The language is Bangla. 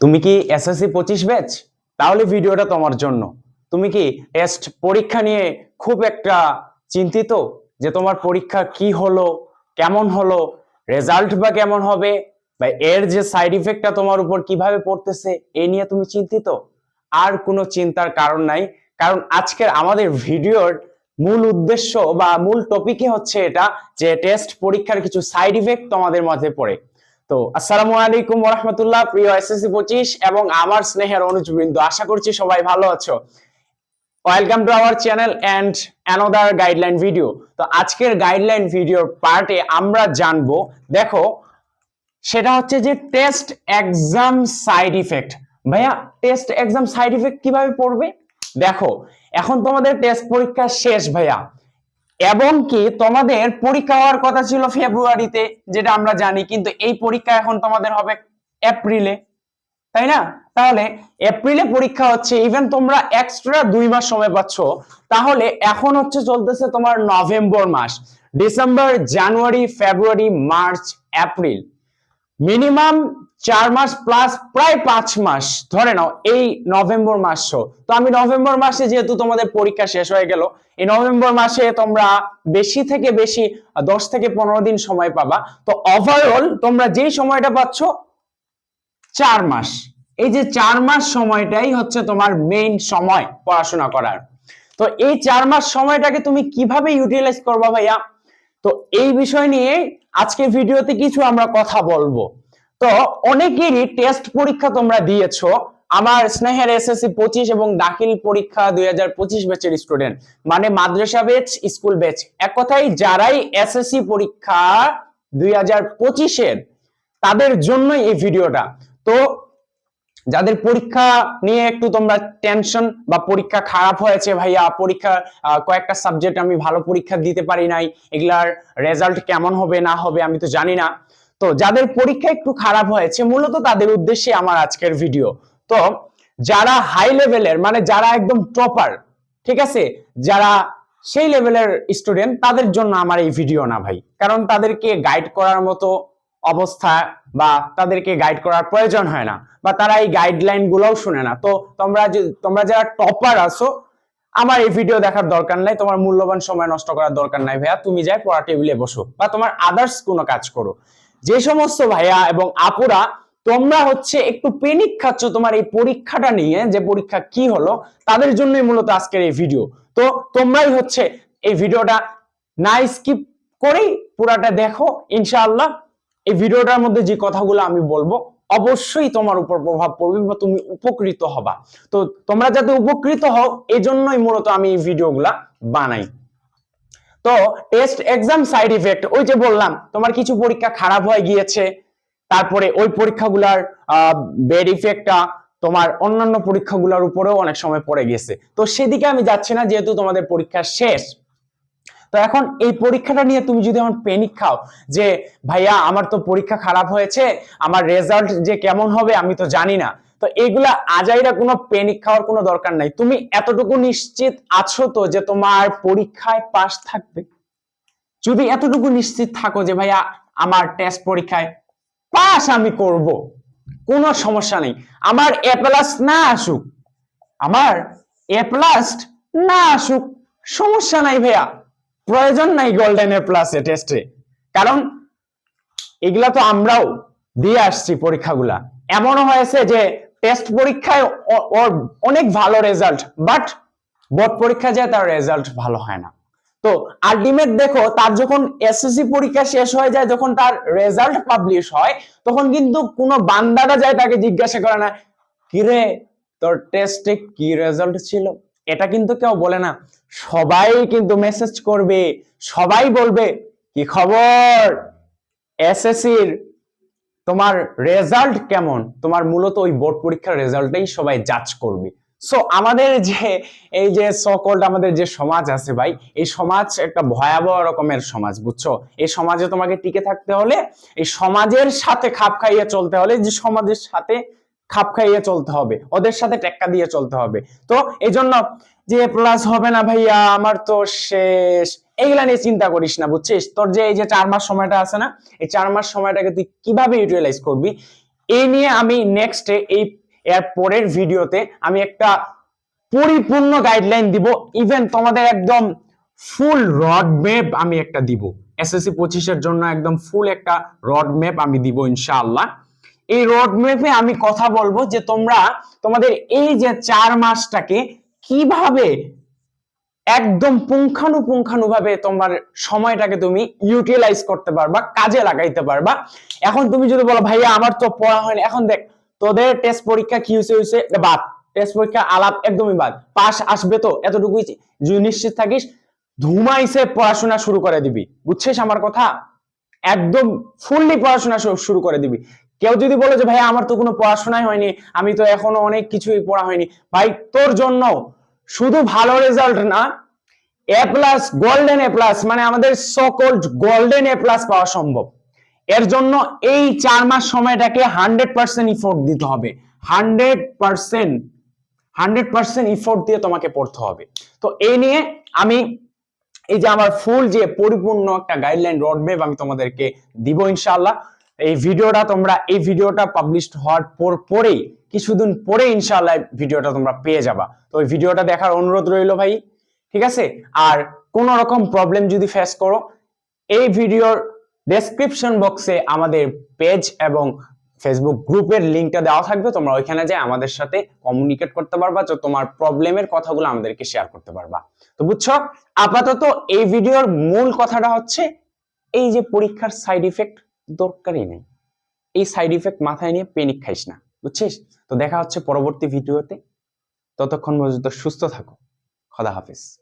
তুমি কি এসএসসি পঁচিশ ব্যাচ তাহলে ভিডিওটা তোমার জন্য। তুমি কি টেস্ট পরীক্ষা নিয়ে খুব একটা চিন্তিত যে তোমার পরীক্ষা কি হলো, কেমন হলো রেজাল্ট বা কেমন হবে, বা এর যে সাইড ইফেক্টটা তোমার উপর কীভাবে পড়তেছে, এ নিয়ে তুমি চিন্তিত? আর কোনো চিন্তার কারণ নাই, কারণ আজকের আমাদের ভিডিওর মূল উদ্দেশ্য বা মূল টপিকই হচ্ছে এটা যে টেস্ট পরীক্ষার কিছু সাইড ইফেক্ট তোমাদের মধ্যে পড়ে। তো আসসালামু আলাইকুম রহমতুল্লাহ প্রিয় এসএসসি পঁচিশ এবং আমার স্নেহের অনুজবৃন্দ। আশা করছি সবাই ভালো আছো। Welcome to our channel and another guideline video তো আজকের গাইডলাইন ভিডিওর পার্টে আমরা জানব, দেখো, সেটা হচ্ছে যে টেস্ট এক্সাম সাইড ইফেক্ট ভাইয়া টেস্ট এক্সাম সাইড ইফেক্ট কীভাবে পড়বে? দেখো, এখন তোমাদের টেস্ট পরীক্ষা শেষ, ভাইয়া। এবং কি তোমাদের পরীক্ষা হওয়ার কথা ছিল ফেব্রুয়ারিতে যেটা আমরা জানি, কিন্তু এই পরীক্ষা এখন তোমাদের হবে এপ্রিলে তাই না? তাহলে এপ্রিলে পরীক্ষা হচ্ছে ইভেন তোমরা এক্সট্রা দুই মাস সময় পাচ্ছ। তাহলে এখন হচ্ছে চলতেছে তোমার নভেম্বর মাস December January February March April minimum চার মাস প্লাস প্রায় পাঁচ মাস। ধরে নাও, এই নভেম্বর মাস তো আমি নভেম্বর মাসে যেহেতু তোমাদের পরীক্ষা শেষ হয়ে গেল, এই নভেম্বর মাসে তোমরা বেশি থেকে বেশি দশ থেকে পনেরো দিন সময় পাবা। তো ওভারঅল তোমরা যেই সময়টা পাচ্ছ, চার মাস। এই যে চার মাস সময়টাই হচ্ছে তোমার মেইন সময় পড়াশোনা করার। তো এই চার মাস সময়টাকে তুমি কীভাবে ইউটিলাইজ করবা ভাইয়া? তো এই বিষয় নিয়ে আজকে ভিডিওতে কিছু আমরা কথা বলব। তো অনেকেরই টেস্ট পরীক্ষা তোমরা দিয়েছ। আমার স্নেহের এসএসসি পঁচিশ এবং দাখিল পরীক্ষা দুই হাজার পঁচিশ ব্যাচের স্টুডেন্ট মানে মাদ্রাসা ব্যাচ স্কুল ব্যাচ এক কথায় যারাই এসএসসি পরীক্ষা দুই হাজার পঁচিশের, তাদের জন্যই এই ভিডিওটা। তো যাদের পরীক্ষা নিয়ে একটু তোমরা টেনশন বা পরীক্ষা খারাপ হয়েছে, ভাইয়া, পরীক্ষা কয়েকটা সাবজেক্ট আমি ভালো পরীক্ষা দিতে পারি নাই। এগুলার রেজাল্ট কেমন হবে, না হবে, আমি তো জানি না। তো যাদের পরীক্ষা একটু খারাপ হয়েছে, মূলত তাদের উদ্দেশ্যে আমার আজকের ভিডিও তো যারা হাই লেভেলের মানে যারা একদম টপার ঠিক আছে? যারা সেই লেভেলের স্টুডেন্ট তাদের জন্য আমার এই ভিডিও না ভাই। কারণ তাদেরকে গাইড করার মতো অবস্থা বা তাদেরকে গাইড করার প্রয়োজন হয় না, বা তারা এই গাইডলাইন গুলোও শুনে না। তো তোমরা তোমরা যারা টপার আছো, আমার এই ভিডিও দেখার দরকার নাই। তোমার মূল্যবান সময় নষ্ট করার দরকার নাই ভাইয়া। তুমি যাই পড়া টেবিলে বসো, বা তোমার আদার্স কোনো কাজ করো। যে সমস্ত ভাইয়া এবং আপুরা, তোমরা হচ্ছে একটু পেনিক খাচ্ছ তোমার এই পরীক্ষাটা নিয়ে, যে পরীক্ষা কি হলো, তাদের জন্যই মূলত আজকের এই ভিডিও তো তোমরাই হচ্ছে এই ভিডিওটা না স্কিপ করেই পুরাটা দেখো, ইনশাআল্লাহ। এই ভিডিওটার মধ্যে যে কথাগুলো আমি বলব, অবশ্যই তোমার উপর প্রভাব পড়বে বা তুমি উপকৃত হবা। তো তোমরা যাতে উপকৃত হও এই জন্যই মূলত আমি এই ভিডিওগুলা বানাই। তো টেস্ট এক্সাম সাইড ইফেক্ট ওই যে বললাম, তোমার কিছু পরীক্ষা খারাপ হয়ে গিয়েছে, তারপরে ওই পরীক্ষাগুলার বেড ইফেক্টটা তোমার অন্যান্য পরীক্ষাগুলোর উপরেও অনেক সময় পড়ে গেছে। তো সেদিকে আমি যাচ্ছি না, যেহেতু তোমাদের পরীক্ষা শেষ। তো এখন এই পরীক্ষাটা নিয়ে তুমি যদি এখন পেনিক খাও যে, ভাইয়া, আমার তো পরীক্ষা খারাপ হয়েছে, আমার রেজাল্ট যে কেমন হবে আমি তো জানি না। তো এইগুলা আজাইরা কোনো পেনিক খাওয়ার কোনো দরকার নাই। তুমি এতটুকু নিশ্চিত আছো তো যে তোমার পরীক্ষায় পাস থাকবে? যদি এতটুকু নিশ্চিত থাকো যে ভাইয়া, আমার টেস্ট পরীক্ষায় পাস আমি করব, কোনো সমস্যা নেই। আমার এ প্লাস না আসুক, আমার এ প্লাস না আসুক, সমস্যা নাই ভাইয়া। প্রয়োজন নাই গোল্ডেন এ প্লাস এ। টেস্টে কারণ এগুলা তো আমরাও দিয়ে আসছি পরীক্ষাগুলা। এমনও হয়েছে যে টেস্ট পরীক্ষায় ওর অনেক ভালো রেজাল্ট বাট বোর্ড পরীক্ষা যায় তার রেজাল্ট ভালো হয় না। তো আলটিমেট দেখো, তার যখন এসএসসি পরীক্ষা শেষ হয়ে যায়, যখন তার রেজাল্ট পাবলিশ হয়, তখন কিন্তু কোনো বান্দাটা যায় তাকে জিজ্ঞাসা করে না, কিরে, তোর টেস্টে কি রেজাল্ট ছিল? এটা কিন্তু কেউ বলে না। সবাই কিন্তু মেসেজ করবে, সবাই বলবে, কি খবর? এসএসসির তোমার রেজাল্ট কেমন? তোমার মূলত ওই বোর্ড পরীক্ষার রেজাল্টটাই সবাই জাজ করবে। সো আমাদের যে, এই যে সকল্ড আমাদের যে সমাজ আছে ভাই, এই সমাজ একটা ভয়াবহ রকমের সমাজ, বুঝছ? এই সমাজে তোমাকে টিকে থাকতে হলে, এই সমাজের সাথে খাপ খাইয়ে চলতে হলে, যে সমাজের সাথে খাপ খাইয়ে চলতে হবে, ওদের সাথে টেক্কা দিয়ে চলতে হবে। তো এই জন্য যে প্লাস হবে না ভাইয়া, আমার তো শেষ। এইগুলা নিয়ে চিন্তা করিস না, বুঝছিস? তোর যে এই যে চার মাস সময়টা আছে না, এই চার মাস সময়টাকে তুই কীভাবে ইউটিলাইজ করবি, এই নিয়ে আমি নেক্সটে এই এর পরের ভিডিওতে আমি একটা পরিপূর্ণ গাইডলাইন দিব ইভেন তোমাদের একদম ফুল রড ম্যাপ আমি একটা দিব। এসএসসি পঁচিশের জন্য একদম ফুল একটা রড ম্যাপ আমি দিব, ইনশাআল্লাহ। এই রোড ম্যাপে আমি কথা বলব যে তোমরা তোমাদের এই যে চার মাসটাকে কীভাবে একদম পুঙ্খানুপুঙ্খানুভাবে তোমার সময়টাকে তুমি ইউটিলাইজ করতে পারবা, কাজে লাগাইতে পারবা। এখন তুমি যদি বলো, ভাইয়া, আমার তো পড়া হয়নি, এখন দেখ, তোদের টেস্ট পরীক্ষা কি হয়েছে হয়েছে বাদ। টেস্ট পরীক্ষা আলাপ একদমই বাদ। পাস আসবে তো, এতটুকুই যদি নিশ্চিত থাকিস, ধুমাইছে পড়াশোনা শুরু করে দিবি। বুঝছিস আমার কথা? একদম ফুললি পড়াশোনা শুরু করে দিবি। কেউ যদি বলে যে ভাই আমার তো কোনো পড়াশোনাই হয়নি, আমি তো এখনও অনেক কিছুই পড়া হয়নি। ভাই, তোর জন্য শুধু ভালো রেজাল্ট না A plus golden A plus মানে আমাদের সকল গোল্ডেন এ প্লাস পাওয়া সম্ভব। এর জন্য এই চার মাস সময়টাকে হান্ড্রেড পার্সেন্ট ইফোর্ট দিতে হবে। Hundred percent hundred percent effort দিয়ে তোমাকে পড়তে হবে। তো এই নিয়ে আমি এই যে আমার ফুল যে পরিপূর্ণ একটা গাইডলাইন রোডম্যাপ আমি তোমাদেরকে দিব ইনশাআল্লাহ। এই ভিডিওটা তোমরা, এই ভিডিওটা পাবলিশ হওয়ার পর, পরেই কিছুদিন পরে ইনশাআল্লাহ ভিডিওটা তোমরা পেয়ে যাবা। তো ওই ভিডিওটা দেখার অনুরোধ রইল ভাই, ঠিক আছে? আর কোনো রকম প্রবলেম যদি ফেস করো, এই ভিডিওর ডেসক্রিপশন বক্সে আমাদের পেজ এবং ফেসবুক গ্রুপের লিংকটা দেওয়া থাকবে। তোমরা ওইখানে যে আমাদের সাথে কমিউনিকেট করতে পারবা, তো তোমার প্রবলেমের কথাগুলো আমাদেরকে শেয়ার করতে পারবা। তো বুঝছ? আপাতত এই ভিডিওর মূল কথাটা হচ্ছে, এই যে পরীক্ষার সাইড ইফেক্ট দরকারই নেই। এই সাইড ইফেক্ট মাথায় নিয়ে পেনিক খাইস না। বুঝছিস? তো দেখা হচ্ছে পরবর্তী ভিডিওতে। ততক্ষণ পর্যন্ত সুস্থ থাকো। খদা হাফিজ।